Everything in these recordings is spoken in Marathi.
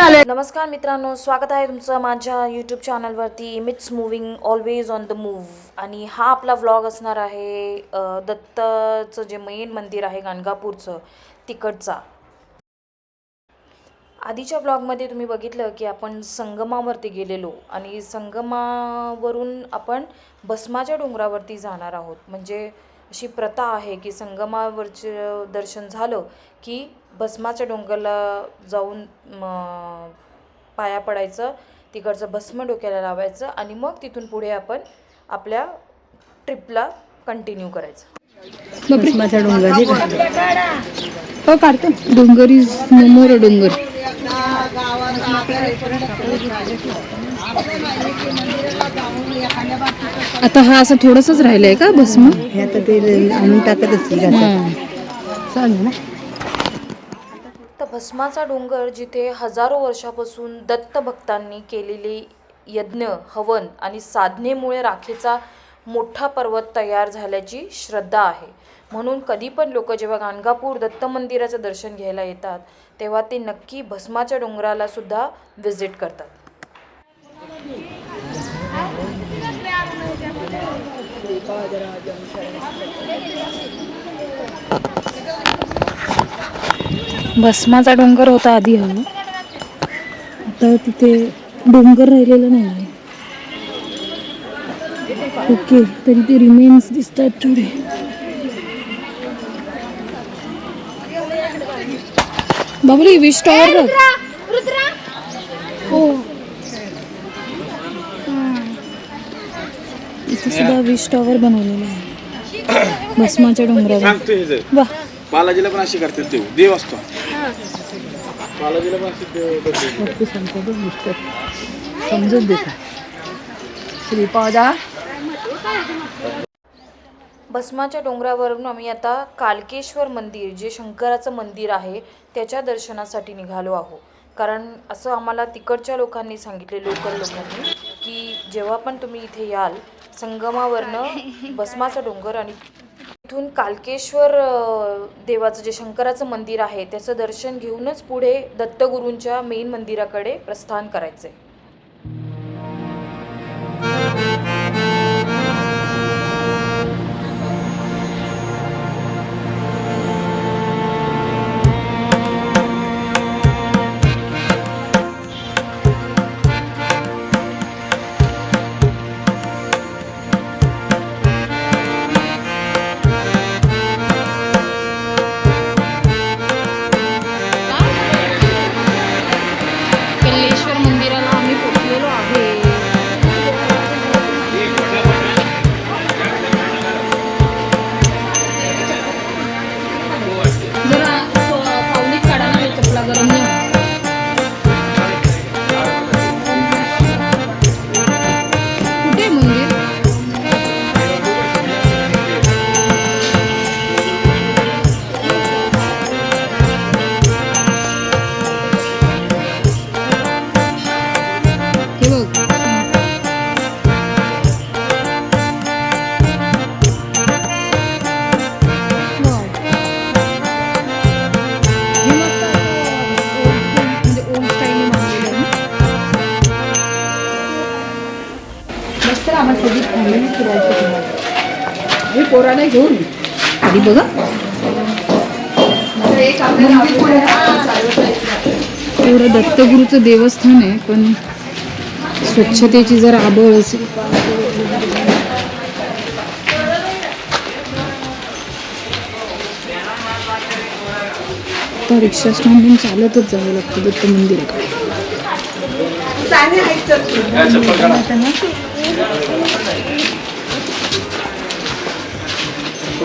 आले. नमस्कार मित्रांनो स्वागत आहे तुमचं माझ्या यूट्यूब चॅनलवरती Mits moving always on the move आणि हा आपला व्लॉग असणार आहे दत्तचं जे मेन मंदिर आहे गाणगापूरचं तिकडचा. आधीच्या ब्लॉगमध्ये तुम्ही बघितलं की आपण संगमावरती गेलेलो. आणि संगमावरून आपण भस्माच्या डोंगरावरती जाणार आहोत. म्हणजे अशी प्रथा आहे की संगमावरचे दर्शन झालं की भस्माच्या डोंगरला जाऊन पाया पडायचं तिकडचं भस्म डोक्याला लावायचं आणि मग तिथून पुढे आपण आपल्या ट्रिपला कंटिन्यू करायचं. भस्माचा डोंगर हो, काढतो. डोंगर इज मोर डोंगर. आता हा असं थोडसच राहिलंय का भस्म हे आता ते आणून टाकत असतील हा. चालेल ना? तर भस्माचा डोंगर जिथे हजारो वर्षापासून दत्त भक्तांनी केलेले यज्ञ हवन आणि साधनेमुळे राखेचा मोठा पर्वत तयार झाल्याची श्रद्धा आहे. म्हणून कधी पण लोक जेव्हा गाणगापूर दत्त मंदिराचं दर्शन घ्यायला येतात तेव्हा ते नक्की भस्माच्या डोंगराला सुद्धा व्हिजिट करतात. भस्माचा डोंगर होता आधी हवं. आता तिथे डोंगर राहिलेला नाही आहे ओके तरी ते रिमेन्स दिसतात थोडे. बाबली विश टॉवर बघ हो इथे सुद्धा विश टॉवर बनवलेलं आहे भस्माच्या डोंगरावर. वा. बालाजीला पण अशी करतात देव. देव असतो. बालाजीला पण अशी देव करतात. समजून देता श्रीपादा. भस्माच्या डोंगरावरून आम्ही आता कालकेश्वर मंदिर जे शंकराचं मंदिर आहे त्याच्या दर्शनासाठी निघालो आहोत. कारण असं आम्हाला तिकडच्या लोकांनी सांगितले लोकल लोकांनी की जेव्हा पण तुम्ही इथे याल संगमावरनं भस्माचा डोंगर आणि तिथून कालकेश्वर देवाचं जे शंकराचं मंदिर आहे त्याचं दर्शन घेऊनच पुढे दत्तगुरूंच्या मेन मंदिराकडे प्रस्थान करायचं आहे पोराला घेऊन. आधी बघा. मंदिर एवढं दत्तगुरूचं देवस्थान आहे पण स्वच्छतेची जर आबळ असेल. तर रिक्षा स्टँडून चालतच जावं लागतं दत्त मंदिराकडे. या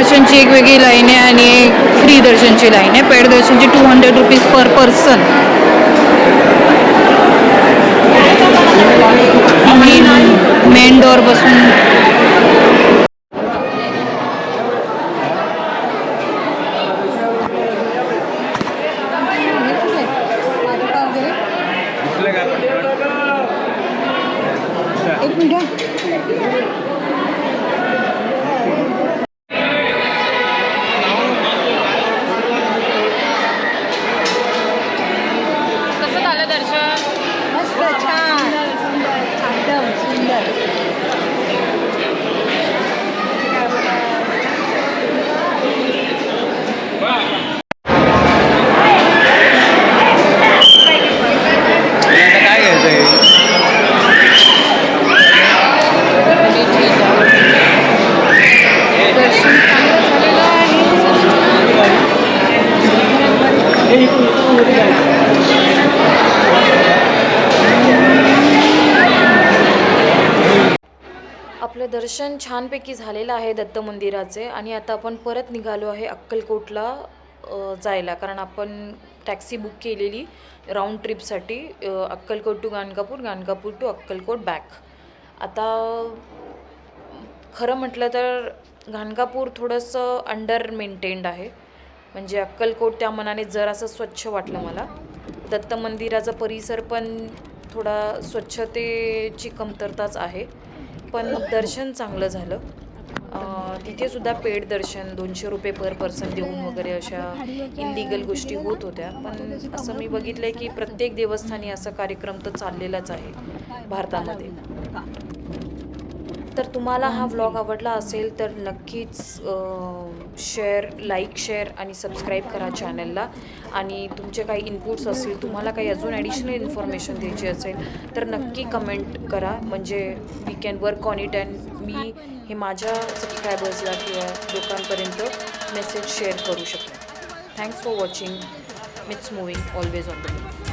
दर्शनची एक वेगळी लाईन आहे आणि एक फ्री दर्शनची लाईन आहे. Paid दर्शनची two hundred rupees per person main main दर्शन छानपैकी झालेलं आहे दत्त मंदिराचे आणि आता आपण परत निघालो आहे अक्कलकोटला जायला. कारण आपण टॅक्सी बुक केलेली राऊंड ट्रिपसाठी Akkalkot to Ganagapur Ganagapur to Akkalkot back आता खरं म्हटलं तर गाणगापूर थोडंसं अंडर मेंटेन्ड आहे. म्हणजे अक्कलकोट त्या मनाने जरासं स्वच्छ वाटलं मला. दत्त मंदिराचा परिसर पण थोडा स्वच्छतेची कमतरताच आहे. पण दर्शन चांगलं झालं. तिथेसुद्धा तिथे सुद्धा पेड दर्शन दोनशे रुपये पर पर्सन देऊन वगैरे अशा इलिगल गोष्टी होत होत्या. पण असं मी बघितलं आहे की प्रत्येक देवस्थानी असा कार्यक्रम तर चाललेलाच आहे भारतामध्ये. तर तुम्हाला हा व्लॉग आवडला असेल तर नक्कीच शेअर लाईक शेअर आणि सबस्क्राईब करा चॅनलला आणि तुमचे काही इनपुट्स असतील तुम्हाला काही अजून ॲडिशनल इन्फॉर्मेशन द्यायची असेल तर नक्की कमेंट करा. म्हणजे we can work on it and मी हे माझ्या सबस्क्रायबर्सला किंवा लोकांपर्यंत मेसेज शेअर करू शकेन thanks for watching Mits moving always on the रस्ता.